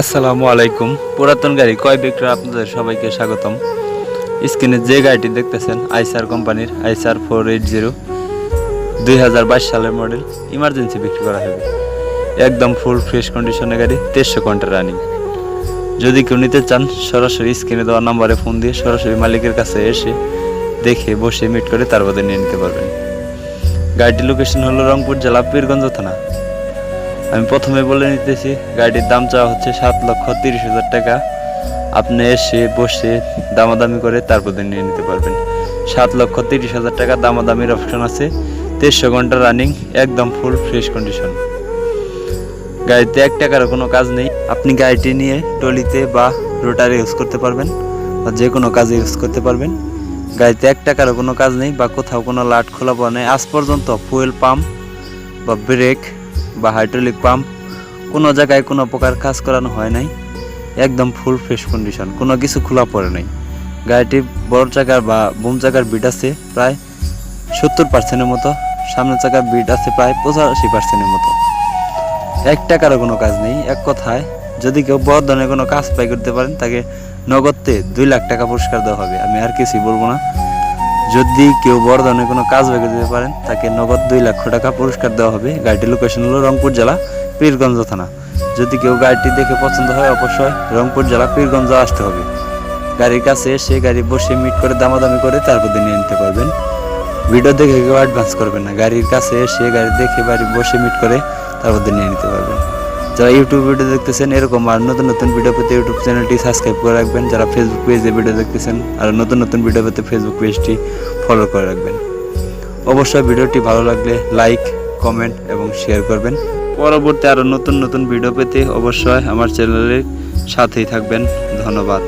আসসালামু আলাইকুম। পুরাতন গাড়ি কয় বিক্রয় আপনাদের সবাইকে স্বাগতম। স্ক্রিনে যে গাড়িটি দেখতেছেন, আইসার কোম্পানির আইসার ফোর এইট জিরো, দুই হাজার বাইশ সালের মডেল, ইমার্জেন্সি বিক্রি করা হবে। একদম ফুল ফ্রেশ কন্ডিশনের গাড়ি তেরোশো ঘণ্টা রানিং। যদি কেউ নিতে চান, সরাসরি স্ক্রিনে দেওয়া নাম্বারে ফোন দিয়ে সরাসরি মালিকের কাছে এসে দেখে, বসে, মিট করে তার বাদে নিয়ে নিতে পারবেন। গাড়িটির লোকেশন হলো রংপুর জেলা পীরগঞ্জ থানা আমি প্রথমে বলে নিতেছি, গাড়ির দাম চাওয়া হচ্ছে সাত লক্ষ তিরিশ হাজার টাকা। আপনি এসে বসে দামাদামি করে তারপর নিয়ে নিতে পারবেন। সাত লক্ষ তিরিশ হাজার টাকা দামাদামির অপশন আছে। তেরোশো ঘণ্টা রানিং একদম ফুল ফ্রেশ কন্ডিশন গাড়িতে এক টাকার কোনো কাজ নেই। আপনি গাড়িটি নিয়ে টলিতে বা রোটারে ইউজ করতে পারবেন বা যে কোনো কাজে ইউজ করতে পারবেন। গাড়িতে এক টাকারও কোনো কাজ নেই বা কোথাও কোনো লাট খোলা পড়া নেই আজ পর্যন্ত ফুয়েল পাম্প বা ব্রেক বা হাইড্রোলিক পাম্প কোনো জায়গায় কোনো প্রকার কাজ করানো হয় নাই। একদম ফুল ফ্রেশ কন্ডিশন কোনো কিছু খোলা পড়ে নাই। গাড়িটি বড় চাকার বা বুম চাকার বিট আছে প্রায় সত্তর পার্সেন্টের মতো, সামনের চাকার বিট আছে প্রায় পঁচাশি পার্সেন্টের মতো। এক টাকারও কোনো কাজ নেই, এক কথায়, যদি কেউ বড় ধরনের কোনো কাজ পাই করতে পারেন, তাকে নগদে দুই লাখ টাকা পুরস্কার দেওয়া হবে। আমি আর কিছুই বলব না। যদি কেউ বড় ধরনের কোনো কাজ বেগে দিতে পারেন, তাকে নগদ দুই লক্ষ টাকা পুরস্কার দেওয়া হবে। গাড়িটির লোকেশন হলো রংপুর জেলা, পীরগঞ্জ থানা। যদি কেউ গাড়িটি দেখে পছন্দ হয়, অবশ্যই রংপুর জেলা, পীরগঞ্জ আসতে হবে। গাড়ির কাছে এসে গাড়ি বসে মিট করে দামাদামি করে তারপর নিয়ে নিতে পারবেন। ভিডিও দেখে কেউ অ্যাডভান্স করবেন না। গাড়ির কাছে এসে গাড়ি দেখে বাড়ি বসে মিট করে তারপর নিয়ে নিতে পারবেন। যারা ইউটিউব ভিডিও দেখতেছেন, এরকম আর নতুন নতুন ভিডিও পেতে ইউটিউব চ্যানেলটি সাবস্ক্রাইব করে রাখবেন। যারা ফেসবুক পেজে ভিডিও দেখতেছেন, আর নতুন নতুন ভিডিও পেতে ফেসবুক পেজটি ফলো করে রাখবেন। অবশ্যই ভিডিওটি ভালো লাগলে লাইক কমেন্ট এবং শেয়ার করবেন। পরবর্তী আরও নতুন নতুন ভিডিও পেতে অবশ্যই আমার চ্যানেলের সাথেই থাকবেন। ধন্যবাদ।